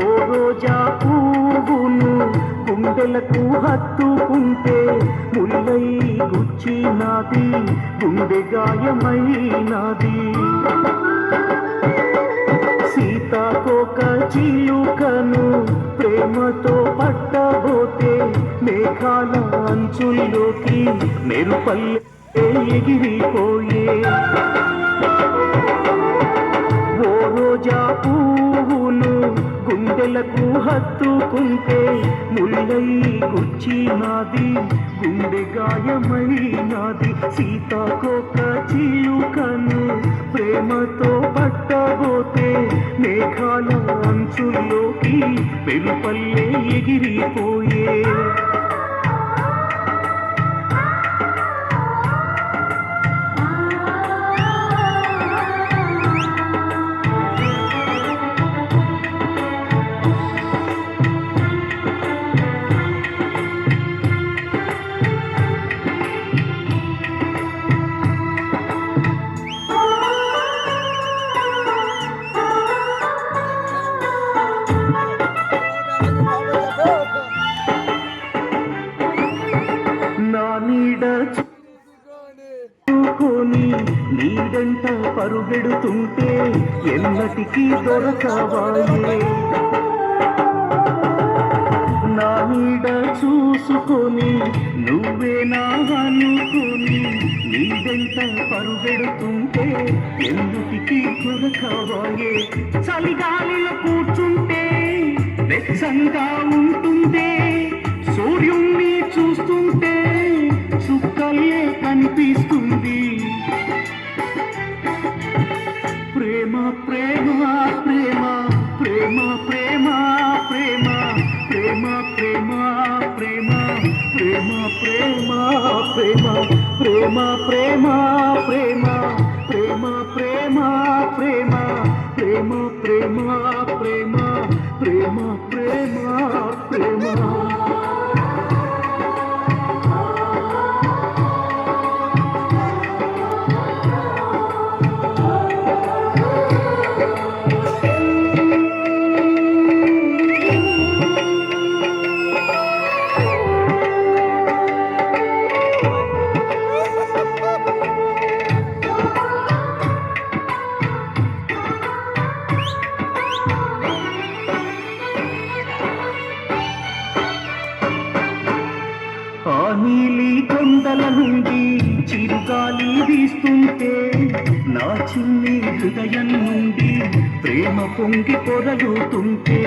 ఓ రోజా పువ్వును గుండెలకు హత్తుకుంటే ముల్లై గుచ్చినది గుండె గాయమైనది. సీతాకోక చిలుకను ప్రేమతో పట్టబోతే మేఘాల అంచుల్లోకి మెరుపల్లె ఎగిరిపోయే. ఓ రోజా పువ్వు గుండెలకు హత్తుకుంటే ముల్లై గుచ్చినది గుండె గాయమైనది సీతాకోక చిలుకను ప్రేమతో పట్టబోతే మేఘాల అంచుల్లోకి వెలుపల్లే ఎగిరిపోయే. నీడంట పరుగెడుతుంటే ఎన్నటికీ దొరకవాయే. నా నీడ చూసుకొని నువ్వే నా అనుకొని నీడెంట పరుగెడుతుంటే ఎందుటికి దొరకవాయే. చలిగాలిలో కూర్చుంటే వెచ్చంగా ఉంటుంది ప్రేమ ప్రేమ ప్రేమ ప్రేమ ప్రేమ ప్రేమ ప్రేమ ప్రేమ ప్రేమ ప్రేమ ప్రేమ ప్రేమ కొండల నుండి చిరుగాలి వీస్తుంటే నా చిన్ని హృదయం నుండి ప్రేమ పొంగి పొరలుతుంటే.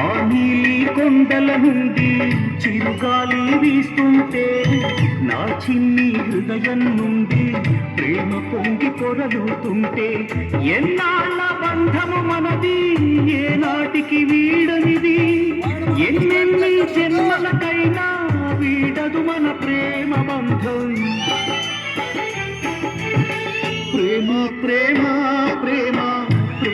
ఆ నీలి కొండల నుండి చిరుగాలి వీస్తుంటే నా చిన్ని హృదయం నుండి ప్రేమ పొంగి పొరలుతుంటే. ఎన్నాళ్ళ బంధము మనది? ఏనాటికి వీడనిది? ఎన్నెన్ని జన్మ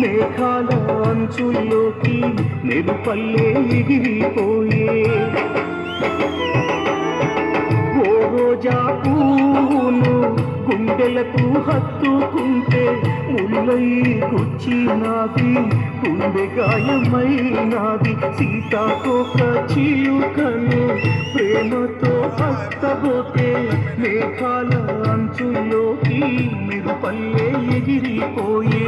మేఘాల అంచుల్లోకి మెరుపల్లే ఎగిరిపోయే ఓ రోజా పూను గుండెలకు హత్తుకుంటే ముల్లై గుచ్చినది గుండె గాయమైనాది సీతాకోక చిలుకను ప్రేమతో హస్తబోతే మేఘాల అంచుల్లోకి మెరుపల్లే ఎగిరిపోయే.